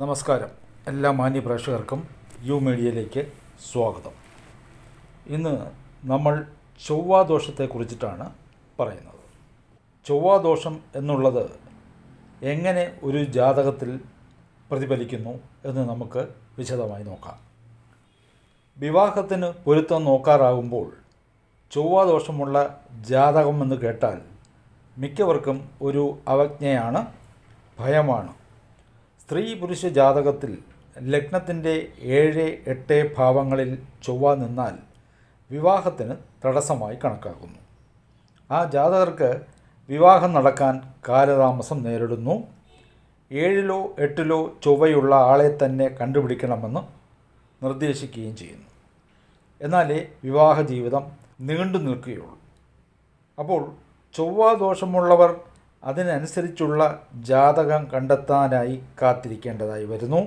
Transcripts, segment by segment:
നമസ്കാരം. എല്ലാ മാന്യ പ്രേക്ഷകർക്കും യു മീഡിയയിലേക്ക് സ്വാഗതം. ഇന്ന് നമ്മൾ ചൊവ്വാദോഷത്തെക്കുറിച്ചിട്ടാണ് പറയുന്നത്. ചൊവ്വാദോഷം എന്നുള്ളത് എങ്ങനെ ഒരു ജാതകത്തിൽ പ്രതിഫലിക്കുന്നു എന്ന് നമുക്ക് വിശദമായി നോക്കാം. വിവാഹത്തിന് പൊരുത്തം നോക്കാറാകുമ്പോൾ ചൊവ്വാദോഷമുള്ള ജാതകം എന്ന് കേട്ടാൽ മിക്കവർക്കും ഒരു അവജ്ഞയാണ് ഭയമാണ്. സ്ത്രീ പുരുഷ ജാതകത്തിൽ ലഗ്നത്തിന്റെ ഏഴ് എട്ട് ഭാവങ്ങളിൽ ചൊവ്വ നിന്നാൽ വിവാഹത്തിന് തടസ്സമായി കണക്കാക്കുന്നു. ആ ജാതകർക്ക് വിവാഹം നടക്കാൻ കാലതാമസം നേരിടുന്നു. ഏഴിലോ എട്ടിലോ ചൊവ്വയുള്ള ആളെ തന്നെ കണ്ടുപിടിക്കണമെന്ന് നിർദ്ദേശിക്കുകയും ചെയ്യുന്നു. എന്നാലേ വിവാഹ ജീവിതം നീണ്ടു നിൽക്കുകയുള്ളൂ അപ്പോൾ ചൊവ്വാദോഷമുള്ളവർ അതിനനുസരിച്ചുള്ള ജാതകം കണ്ടെത്താനായി കാത്തിരിക്കേണ്ടതായി വരുന്നു.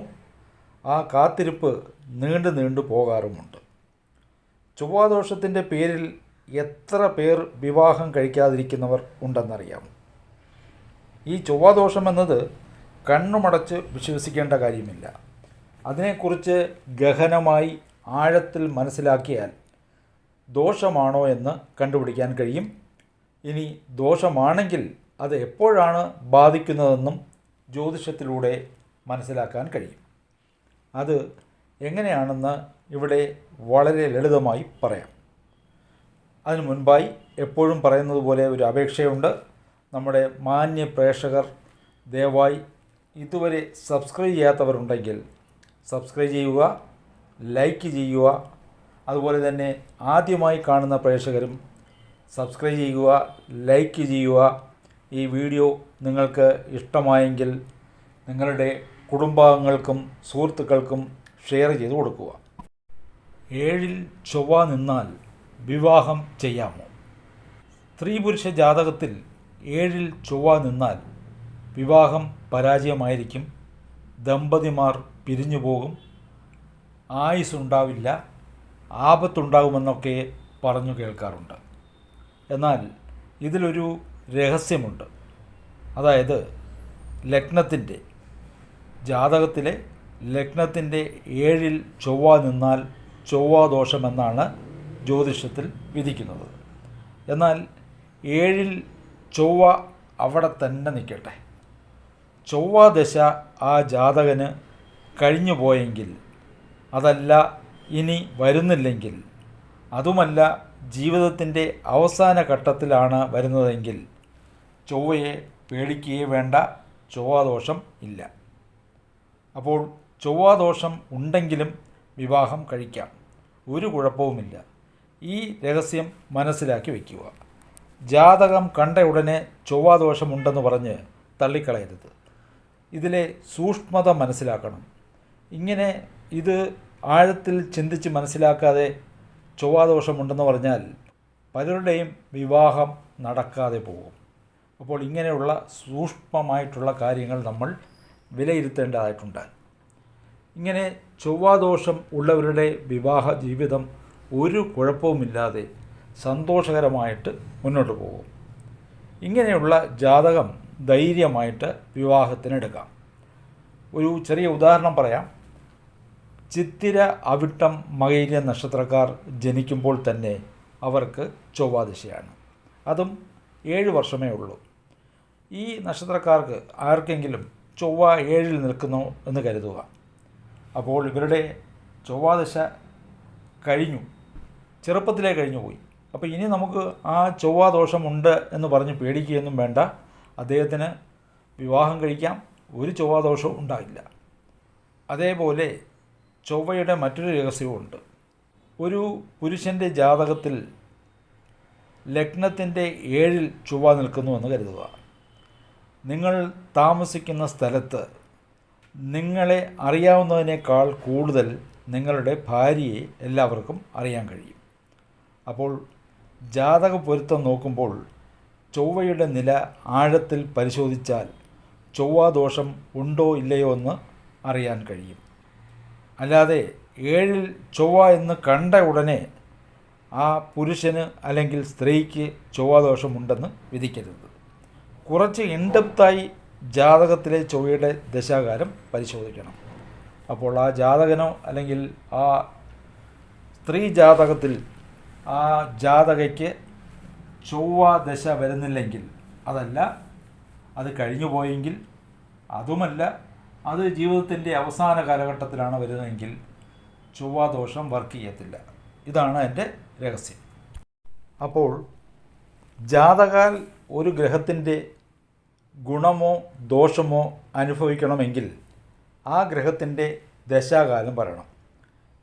ആ കാത്തിരിപ്പ് നീണ്ടു നീണ്ടു പോകാറുമുണ്ട്. ചൊവ്വാദോഷത്തിന്റെ പേരിൽ എത്ര പേർ വിവാഹം കഴിക്കാതിരിക്കുന്നവർ ഉണ്ടെന്നറിയാം. ഈ ചൊവ്വാദോഷം എന്നത് കണ്ണുമടച്ച് വിശ്വസിക്കേണ്ട കാര്യമില്ല. അതിനെക്കുറിച്ച് ഗഹനമായി ആഴത്തിൽ മനസ്സിലാക്കിയാൽ ദോഷമാണോ എന്ന് കണ്ടുപിടിക്കാൻ കഴിയും. ഇനി ദോഷമാണെങ്കിൽ അത് എപ്പോഴാണ് ബാധിക്കുന്നതെന്നും ജ്യോതിഷത്തിലൂടെ മനസ്സിലാക്കാൻ കഴിയും. അത് എങ്ങനെയാണെന്ന് ഇവിടെ വളരെ ലളിതമായി പറയാം. അതിനു മുൻപായി എപ്പോഴും പറയുന്നത് പോലെ ഒരു അപേക്ഷയുണ്ട്. നമ്മുടെ മാന്യ പ്രേക്ഷകർ ദയവായി ഇതുവരെ സബ്സ്ക്രൈബ് ചെയ്യാത്തവരുണ്ടെങ്കിൽ സബ്സ്ക്രൈബ് ചെയ്യുക ലൈക്ക് ചെയ്യുക അതുപോലെ തന്നെ ആദ്യമായി കാണുന്ന പ്രേക്ഷകരും സബ്സ്ക്രൈബ് ചെയ്യുക ലൈക്ക് ചെയ്യുക ഈ വീഡിയോ നിങ്ങൾക്ക് ഇഷ്ടമായെങ്കിൽ നിങ്ങളുടെ കുടുംബാംഗങ്ങൾക്കും സുഹൃത്തുക്കൾക്കും ഷെയർ ചെയ്തു കൊടുക്കുക. ഏഴിൽ ചൊവ്വ നിന്നാൽ വിവാഹം ചെയ്യാമോ? സ്ത്രീ പുരുഷ ജാതകത്തിൽ ഏഴിൽ ചൊവ്വ നിന്നാൽ വിവാഹം പരാജയമായിരിക്കും. ദമ്പതിമാർ പിരിഞ്ഞു പോകും. ആയുസ്സുണ്ടാവില്ല. ആപത്തുണ്ടാകുമെന്നൊക്കെ പറഞ്ഞു കേൾക്കാറുണ്ട്. എന്നാൽ ഇതിലൊരു രഹസ്യമുണ്ട്. അതായത് ലഗ്നത്തിന്റെ ജാതകത്തിലെ ലഗ്നത്തിന്റെ ഏഴിൽ ചൊവ്വ നിന്നാൽ ചൊവ്വാദോഷമെന്നാണ് ജ്യോതിഷത്തിൽ വിധിക്കുന്നത്. എന്നാൽ ഏഴിൽ ചൊവ്വ അവിടെ തന്നെ നിൽക്കട്ടെ. ചൊവ്വാദശ ആ ജാതകന് കഴിഞ്ഞു പോയെങ്കിൽ അതല്ല ഇനി വരുന്നില്ലെങ്കിൽ അതുമല്ല ജീവിതത്തിന്റെ അവസാന ഘട്ടത്തിലാണ് വരുന്നതെങ്കിൽ ചൊവ്വയെ പേടിക്കുകയേ വേണ്ട ചൊവ്വാദോഷം ഇല്ല. അപ്പോൾ ചൊവ്വാദോഷം ഉണ്ടെങ്കിലും വിവാഹം കഴിക്കാം. ഒരു കുഴപ്പവുമില്ല. ഈ രഹസ്യം മനസ്സിലാക്കി വയ്ക്കുക. ജാതകം കണ്ട ഉടനെ ചൊവ്വാദോഷമുണ്ടെന്ന് പറഞ്ഞ് തള്ളിക്കളയരുത്. ഇതിലെ സൂക്ഷ്മത മനസ്സിലാക്കണം. ഇങ്ങനെ ഇത് ആഴത്തിൽ ചിന്തിച്ച് മനസ്സിലാക്കാതെ ചൊവ്വാദോഷമുണ്ടെന്ന് പറഞ്ഞാൽ പലരുടെയും വിവാഹം നടക്കാതെ പോകും. അപ്പോൾ ഇങ്ങനെയുള്ള സൂക്ഷ്മമായിട്ടുള്ള കാര്യങ്ങൾ നമ്മൾ വിലയിരുത്തേണ്ടതായിട്ടുണ്ട്. ഇങ്ങനെ ചൊവ്വാദോഷം ഉള്ളവരുടെ വിവാഹ ജീവിതം ഒരു കുഴപ്പവുമില്ലാതെ സന്തോഷകരമായിട്ട് മുന്നോട്ട് പോകും. ഇങ്ങനെയുള്ള ജാതകം ധൈര്യമായിട്ട് വിവാഹത്തിനെടുക്കാം. ഒരു ചെറിയ ഉദാഹരണം പറയാം. ചിത്തിര അവിട്ടം മകൈര്യ നക്ഷത്രക്കാർ ജനിക്കുമ്പോൾ തന്നെ അവർക്ക് ചൊവ്വാദശയാണ്. അതും ഏഴ് വർഷമേ ഉള്ളൂ. ഈ നക്ഷത്രക്കാർക്ക് ആർക്കെങ്കിലും ചൊവ്വ ഏഴിൽ നിൽക്കുന്നു എന്ന് കരുതുക. അപ്പോൾ ഇവരുടെ ചൊവ്വാദശ കഴിഞ്ഞു. ചെറുപ്പത്തിലേ കഴിഞ്ഞു പോയി. അപ്പോൾ ഇനി നമുക്ക് ആ ചൊവ്വാദോഷമുണ്ട് എന്ന് പറഞ്ഞ് പേടിക്കുകയൊന്നും വേണ്ട. അദ്ദേഹത്തിന് വിവാഹം കഴിക്കാം. ഒരു ചൊവ്വാദോഷവും ഉണ്ടാകില്ല അതേപോലെ ചൊവ്വയുടെ മറ്റൊരു രഹസ്യവുമുണ്ട് ഒരു പുരുഷന്റെ ജാതകത്തിൽ ലഗ്നത്തിന്റെ ഏഴിൽ ചൊവ്വ നിൽക്കുന്നു എന്ന് കരുതുക. നിങ്ങൾ താമസിക്കുന്ന സ്ഥലത്ത് നിങ്ങളെ അറിയാവുന്നതിനേക്കാൾ കൂടുതൽ നിങ്ങളുടെ ഭാര്യയെ എല്ലാവർക്കും അറിയാൻ കഴിയും. അപ്പോൾ ജാതക പൊരുത്തം നോക്കുമ്പോൾ ചൊവ്വയുടെ നില ആഴത്തിൽ പരിശോധിച്ചാൽ ചൊവ്വാദോഷം ഉണ്ടോ ഇല്ലയോ എന്ന് അറിയാൻ കഴിയും. അല്ലാതെ ഏഴിൽ ചൊവ്വ എന്ന് കണ്ട ഉടനെ ആ പുരുഷന് അല്ലെങ്കിൽ സ്ത്രീക്ക് ചൊവ്വാദോഷമുണ്ടെന്ന് വിധിക്കരുത്. കുറച്ച് ഇൻഡെപ്തായി ജാതകത്തിലെ ചൊവ്വയുടെ ദശാകാലം പരിശോധിക്കണം. അപ്പോൾ ആ ജാതകനോ അല്ലെങ്കിൽ ആ സ്ത്രീ ജാതകത്തിൽ ആ ജാതകയ്ക്ക് ചൊവ്വ ദശ വരുന്നില്ലെങ്കിൽ അതല്ല അത് കഴിഞ്ഞു പോയെങ്കിൽ അതുമല്ല അത് ജീവിതത്തിന്റെ അവസാന കാലഘട്ടത്തിലാണ് വരുന്നതെങ്കിൽ ചൊവ്വാദോഷം വർക്ക് ചെയ്യത്തില്ല. ഇതാണ് എന്റെ രഹസ്യം. അപ്പോൾ ജാതകാൽ ഒരു ഗ്രഹത്തിന്റെ ഗുണമോ ദോഷമോ അനുഭവിക്കണമെങ്കിൽ ആ ഗ്രഹത്തിന്റെ ദശാകാലം പറയണം.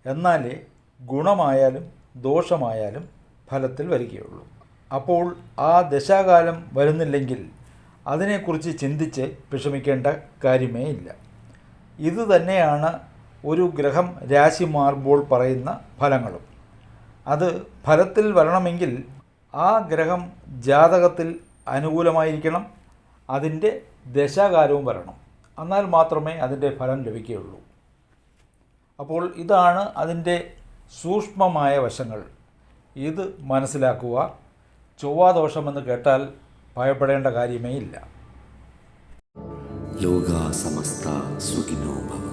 എന്നാലേ ഗുണമായാലും ദോഷമായാലും ഫലത്തിൽ വരികയുള്ളൂ. അപ്പോൾ ആ ദശാകാലം വരുന്നില്ലെങ്കിൽ അതിനെക്കുറിച്ച് ചിന്തിച്ച് വിഷമിക്കേണ്ട കാര്യമേ ഇല്ല. ഇത് തന്നെയാണ് ഒരു ഗ്രഹം രാശി മാറുമ്പോൾ പറയുന്ന ഫലങ്ങളും. അത് ഫലത്തിൽ വരണമെങ്കിൽ ആ ഗ്രഹം ജാതകത്തിൽ അനുകൂലമായിരിക്കണം. അതിന്റെ ദശാകാലവും വരണം. എന്നാൽ മാത്രമേ അതിന്റെ ഫലം ലഭിക്കുകയുള്ളൂ. അപ്പോൾ ഇതാണ് അതിന്റെ സൂക്ഷ്മമായ വശങ്ങൾ. ഇത് മനസ്സിലാക്കുക. ചൊവ്വാദോഷമെന്ന് കേട്ടാൽ ഭയപ്പെടേണ്ട കാര്യമേ ഇല്ല. ലോകാസമസ്ത സുഖിനോ ഭവ.